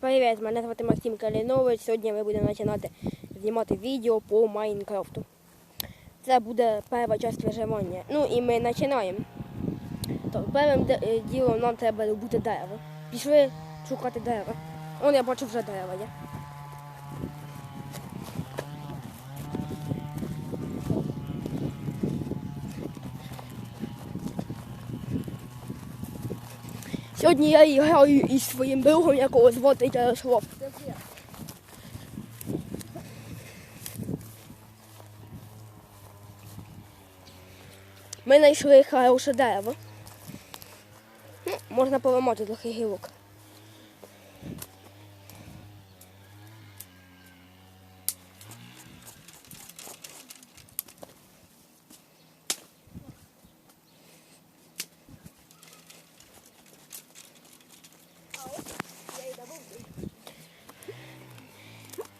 Привіт, мене звати Максим Калінович. Сьогодні ми будемо починати знімати відео по Майнкрафту. Це буде перша частина виживання. Ну і ми починаємо. То першим е, ділом нам треба добути дерево. Пішли шукати дерево. Он я бачу вже дерево є. Сьогодні я граю із своїм другом, якого звати Ярослав. Ми знайшли хороше дерево. Ну, можна поламати трохи гілок.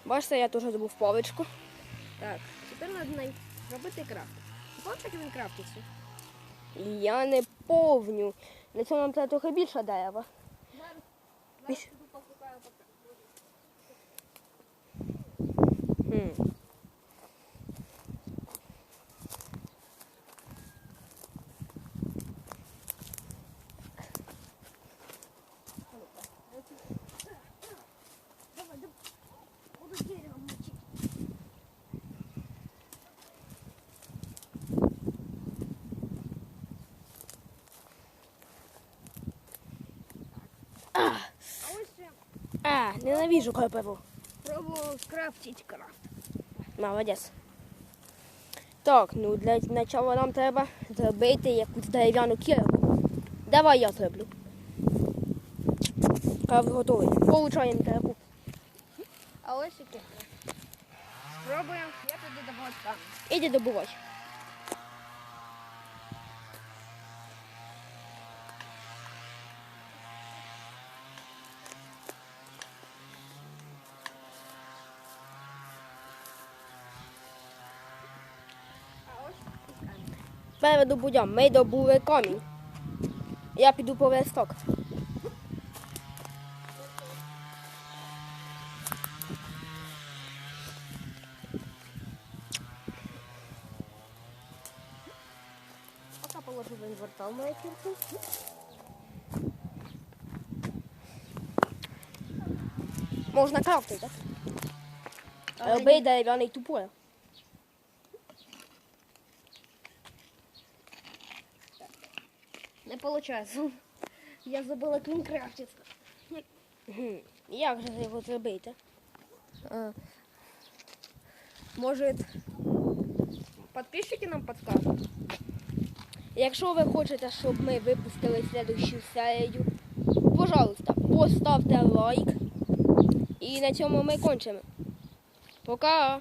Бачите, я теж забув паличку. Так, тепер треба робити крафт. Бачиш, як він крафтиться? Я не повню. Для цього нам треба трохи більше дерева. А А, ненавижу коли пиво. пробував скрафтити крафт. Молодець. Так, ну для початку нам треба зробити якусь дерев'яну кірку. Давай я зроблю. Крафт готовий. Получаємо дерево. А ось і кірка. Спробуємо я туди камінь. Іди добувай. Камінь. Перед ми добули камінь. Я піду по версток. Поки положу в інвертал мою кірку. Можна крафтити, так? Але Роби дерев'яний тупор. Не виходить. Я забула. Гм, Як же його зробити? А, Может, подписчики нам подскажут? Якщо ви хочете, щоб ми випустили слідущу серію, пожалуйста, поставте лайк. І на цьому ми кончимо. Пока!